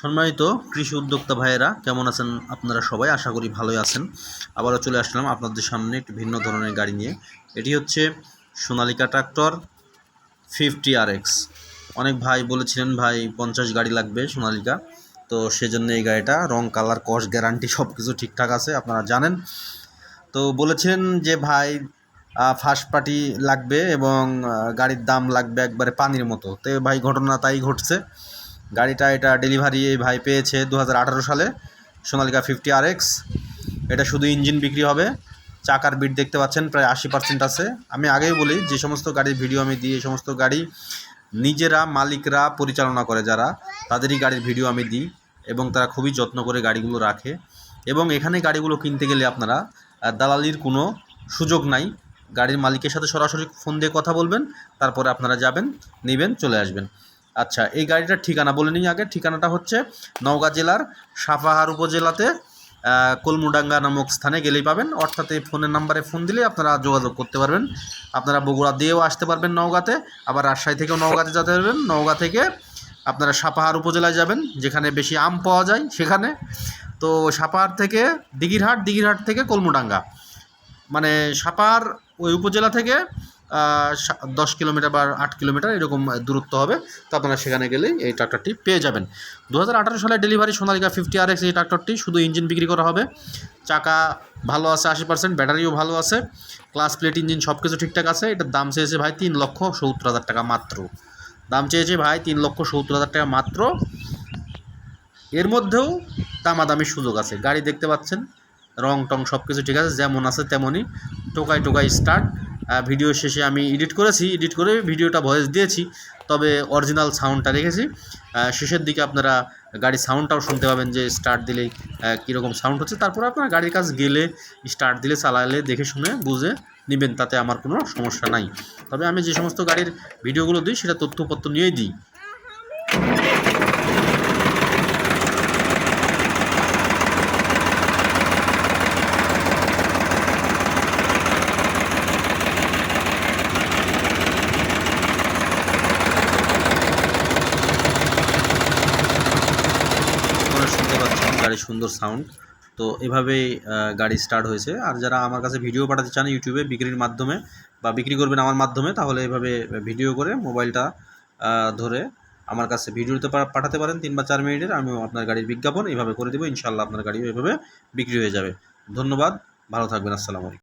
সম্মানিত কৃষি উদ্যোক্তা ভাইয়েরা, কেমন আছেন আপনারা সবাই? আশা করি ভালোই আছেন। আবারও চলে আসলাম আপনাদের সামনে একটি ভিন্ন ধরনের গাড়ি নিয়ে। এটি হচ্ছে Sonalika tractor fifty R X অনেক ভাই বলেছিলেন, ভাই, পঞ্চাশ গাড়ি লাগবে সোনালিকা। তো সেজন্য এই গাড়িটা রং, কালার কস গ্যারান্টি সব কিছু ঠিকঠাক আছে, আপনারা জানেন। তো বলেছেন যে, ভাই ফার্স্ট পার্টি লাগবে এবং গাড়ির দাম লাগবে একবারে পানির মতো। তো ভাই, ঘটনা তাই ঘটছে। গাড়িটা এটা ডেলিভারি এই ভাই পেয়েছে দু হাজার আঠেরো সালে সোনালিকা ফিফটি আর এক্স এটা শুধু ইঞ্জিন বিক্রি হবে, চাকার বিট দেখতে পাচ্ছেন, প্রায় আশি পার্সেন্ট আছে। আমি আগেই বলি, যে সমস্ত গাড়ির ভিডিও আমি দিই, এই সমস্ত গাড়ি নিজেরা, মালিকরা পরিচালনা করে যারা, তাদেরই গাড়ির ভিডিও আমি দিই এবং তারা খুবই যত্ন করে গাড়িগুলো রাখে। এবং এখানে গাড়িগুলো কিনতে গেলে আপনারা দালালির কোনো সুযোগ নাই। গাড়ির মালিকের সাথে সরাসরি ফোন দিয়ে কথা বলবেন, তারপরে আপনারা যাবেন, নেবেন, চলে আসবেন। আচ্ছা এই গাড়িটার ঠিকানা বলে নিই আগে। ঠিকানাটা হচ্ছে নওগাঁ জেলার সাপাহার উপজেলাতে কলমুডাঙ্গা নামক স্থানে গেলেই পাবেন। অর্থাৎ এই ফোনের নাম্বারে ফোন দিলেই আপনারা যোগাযোগ করতে পারবেন। আপনারা বগুড়া দিয়েও আসতে পারবেন নওগাঁতে, আবার রাজশাহী থেকেও নওগাঁতে যেতে পারবেন। নওগাঁ থেকে আপনারা সাপাহার উপজেলায় যাবেন, যেখানে বেশি আম পাওয়া যায় সেখানে। তো সাপাহার থেকে দিঘিরহাট দিঘিরহাট থেকে কলমুডাঙ্গা। মানে সাপার ওই উপজেলা থেকে দশ কিলোমিটার বা আট কিলোমিটার এরকম দূরত্ব হবে। তো আপনারা সেখানে গেলেই এই ট্রাক্টরটি পেয়ে যাবেন। দু হাজার আঠারো সালে delivery Sonalika fifty R X এই ট্রাক্টরটি শুধু ইঞ্জিন বিক্রি করা হবে। চাকা ভালো আছে আশি পার্সেন্ট ব্যাটারিও ভালো আছে। ক্লাস প্লেট ইঞ্জিন সব কিছু ঠিকঠাক আছে। এটার দাম চেয়েছে ভাই তিন লক্ষ সত্তর হাজার টাকা মাত্র। দাম চেয়েছে ভাই তিন লক্ষ সত্তর হাজার টাকা মাত্র। এর মধ্যেও দামাদামির সুযোগ আছে। গাড়ি দেখতে পাচ্ছেন রং টং সব কিছু ঠিক আছে, যেমন আছে তেমনই। টোকাই টোকাই স্টার্ট ভিডিও শেষে আমি এডিট করেছি এডিট করে ভিডিওটা ভয়েস দিয়েছি, তবে অরিজিনাল সাউন্ডটা রেখেছি। শেষের দিকে আপনারা গাড়ির সাউন্ডটাও শুনতে পাবেন যে স্টার্ট দিলে কীরকম সাউন্ড হচ্ছে। তারপরে আপনারা গাড়ির কাছে গেলে স্টার্ট দিলে, চালালে, দেখে শুনে, বুঝে নেবেন, তাতে আমার কোনো সমস্যা নাই। তবে আমি যে সমস্ত গাড়ির ভিডিওগুলো দিই, সেটা তথ্যপত্র নিয়েই দিই আপনারা শুনতে পাচ্ছেন গাড়ির সুন্দর সাউন্ড তো এভাবেই গাড়ি স্টার্ট হয়েছে। আর যারা আমার কাছে ভিডিও পাঠাতে চান ইউটিউবে বিক্রির মাধ্যমে বা বিক্রি করবেন আমার মাধ্যমে, তাহলে এভাবে ভিডিও করে মোবাইলটা ধরে আমার কাছে ভিডিওতে পাঠাতে পারেন। তিন বা চার মিনিটের আমি আপনার গাড়ির বিজ্ঞাপন এইভাবে করে দেবো। ইনশাল্লাহ আপনার গাড়িও এভাবে বিক্রি হয়ে যাবে। ধন্যবাদ, ভালো থাকবেন, আসসালামু আলাইকুম।